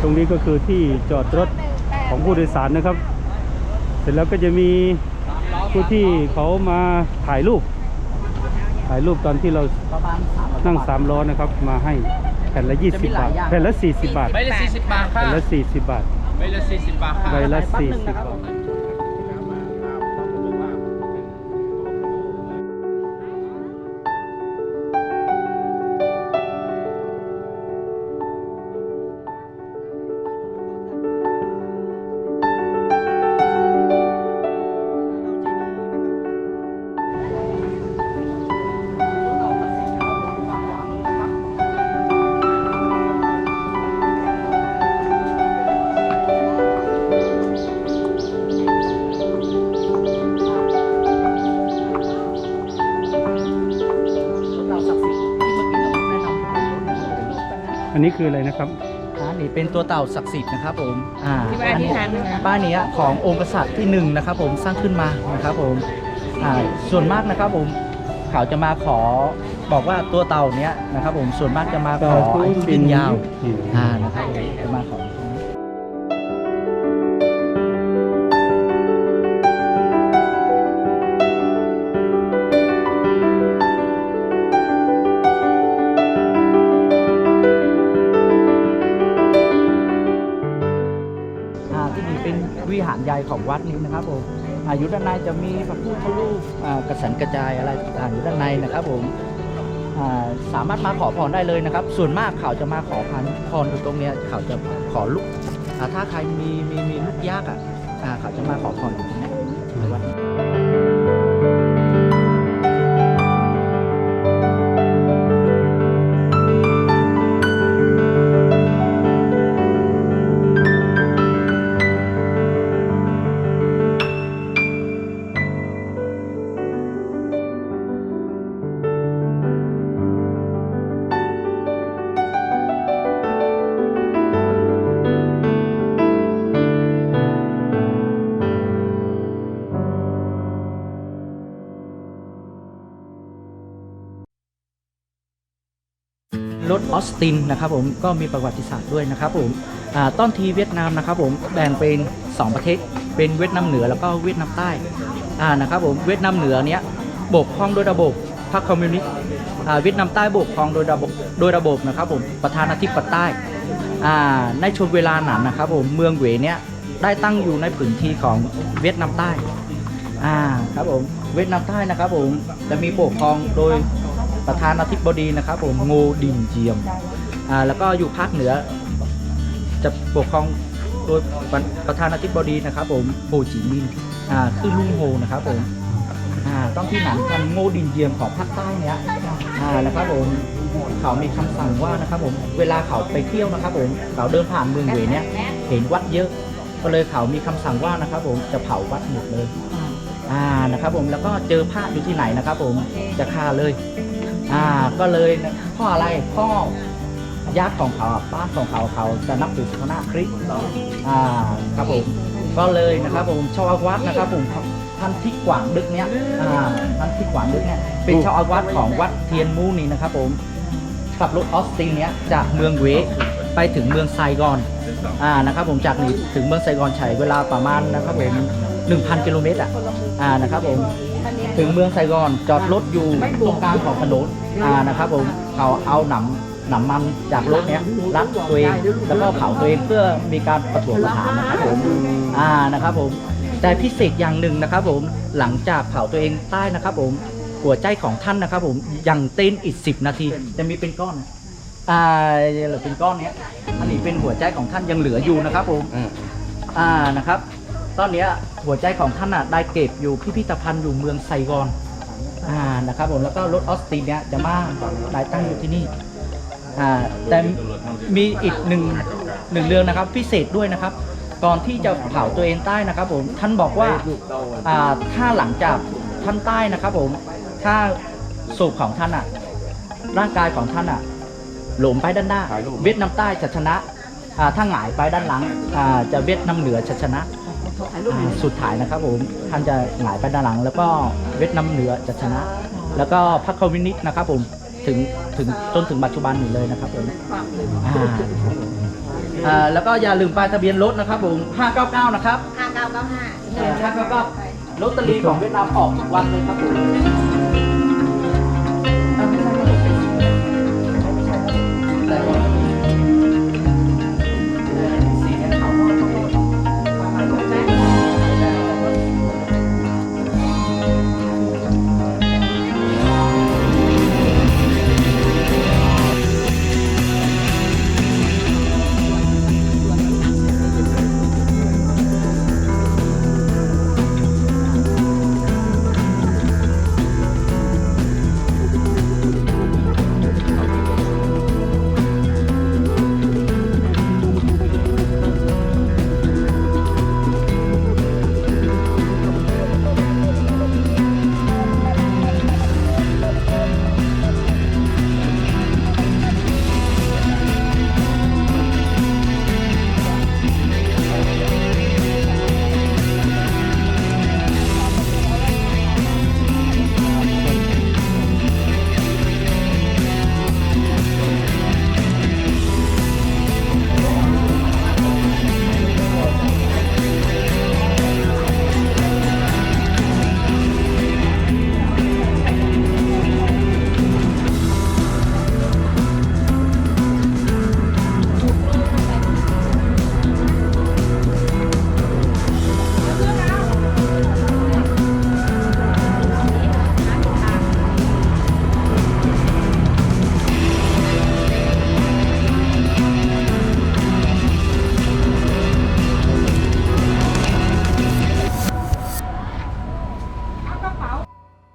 ตรงนี้ก็คือที่จอดรถของผู้โดยสารนะครับ เสร็จแล้วก็จะมีผู้ที่เขามาถ่ายรูป ถ่ายรูปตอนที่เราประมาณสามนั่งสามล้อนะครับมาให้แผ่นละ 20 บาท แผ่นละ 40 บาท ใบละ40บาทค่ะแผ่นละ 40 บาท ใบละ40บาทค่ะใบละ 40 บาท อันนี้คืออะไรนะครับอ่านี่เป็นตัวเต่าศักดิ์สิทธิ์นะครับผมอ่าที่ว่าอธิษฐานนะคะ บ้านนี้ขององค์กษัตริย์ที่หนึ่งนะครับผมสร้างขึ้นมานะครับผมอ่าส่วนมากนะครับผมเขาจะมาขอบอกว่าตัวเต่าเนี้ยนะครับผมส่วนมากจะมาขออายุยืนยาวอ่านะครับผมจะมาขอ วิหารใหญ่ของวัดนี้นะครับผมอายุด้านในจะมีพระพุทธรูปกระสันกระจายอะไรต่างๆอยู่ด้านในนะครับผมสามารถมาขอพรได้เลยนะครับ ส่วนมากเขาจะมาขอพรพรอยู่ตรงเนี้ยเขาจะขอลูกถ้าใครมีมีมีลูกยากอะอ่าเขาจะมาขอพรอยู่ตรงนี้ รถออสตินนะครับผมก็มีประวัติศาสตร์ด้วยนะครับผมต้นทีเวียดนามนะครับผมแบ่งเป็น 2 ประเทศ เป็นเวียดนามเหนือแล้วก็เวียดนามใต้นะครับผมเวียดนามเหนือเนี้ยปกครองโดยระบบพรรคคอมมิวนิสต์เวียดนามใต้ปกครองโดยระบบโดยระบบนะครับผมประธานาธิปไตยในช่วงเวลานั้นนะครับผมเมืองเหวเนี้ยได้ตั้งอยู่ในพื้นที่ของเวียดนามใต้อ่าครับผมเวียดนามใต้นะครับผมจะมีปกครองโดย ประธานาธิบดีนะครับผมโงดินเจียมอ่าแล้วก็อยู่ภาคเหนือ จะปกครองโดยประธานาธิบดีนะครับผมโฮจิมินห์อ่าคือลุงโฮนะครับผมอ่าต้องที่หนังกันโงดินเจียมของภาคใต้เนี้ยอ่านะครับผมเขามีคำสั่งว่านะครับผมเวลาเขาไปเที่ยวนะครับผมเขาเดินผ่านเมืองเหวเนี้ยเห็นวัดเยอะ ก็เลยเขามีคำสั่งว่านะครับผมจะเผาวัดหมดเลยอ่านะครับผมแล้วก็เจอพระอยู่ที่ไหนนะครับผมจะฆ่าเลย อ่าก็เลยนะพ่ออะไรพ่อญาติของเขาบ้านของเขาเขาจะนับถือศาสนาคริสต์อ่าครับผมก็เลยนะครับผมเจ้าอาวาสนะครับผมท่านที่กวางดึกเนี้ยอ่าท่านที่กวางดึกเนี้ยเป็นเจ้าอาวาสของวัดเทียนมูนี่นะครับผมขับรถออสตินเนี้ยจากเมืองเวไปถึงเมืองไซกอนอ่านะครับผมจากนี้ถึงเมืองไซกอนใช้เวลาประมาณนะครับผม1,000กิโลเมตรอะอ่านะครับผม ถึงเมืองไซกอนจอดรถอยู่ตรงกลางของถนนอ่านะครับผมเขาเอาหนำหนำมันจากรถเนี้ยรัดตัวเองแล้วก็เผาตัวเองเพื่อมีการประท้วงประหารนะครับผมอ่านะครับผมแต่พิเศษอย่างหนึ่งนะครับผมหลังจากเผาตัวเองใต้นะครับผมหัวใจของท่านนะครับผมยังเต้นอีกสิบนาทีจะมีเป็นก้อนอ่าเหลือเป็นก้อนเนี้ยอันนี้เป็นหัวใจของท่านยังเหลืออยู่นะครับผมอ่านะครับ ตอนเนี้ยหัวใจของท่านอะได้เก็บอยู่พิพิธภัณฑ์อยู่เมืองไซกอนอ่านะครับผมแล้วก็รถออสตินเนี้ยจะมาได้ตั้งอยู่ที่นี่อ่าแต่มีอีกหนึ่งหนึ่งเรื่องนะครับพิเศษด้วยนะครับ ก่อนที่จะเผาตัวเองใต้นะครับผมท่านบอกว่าอ่าถ้าหลังจากท่านใต้นะครับผมถ้าศพของท่านอะร่างกายของท่านอะหลมไปด้านหน้าเวียดนามใต้จะชนะอ่าถ้าหงายไปด้านหลังอ่าจะเวียดนามเหนือจะชนะอ่า สุดท้ายนะครับผมท่านจะหงายไปด้านหลัง แล้วก็เวียดนามเหนือจะชนะ แล้วก็พรรคคอมมิวนิสต์นะครับผมถึงถึงจนถึงปัจจุบันนี้เลยนะครับผมอ่าอ่าแล้วก็อย่าลืมป้ายทะเบียนรถนะครับผม599 นะครับห้าเก้าเก้าห้า599ลอตเตอรี่ของเวียดนามออกทุกวันเลยครับผม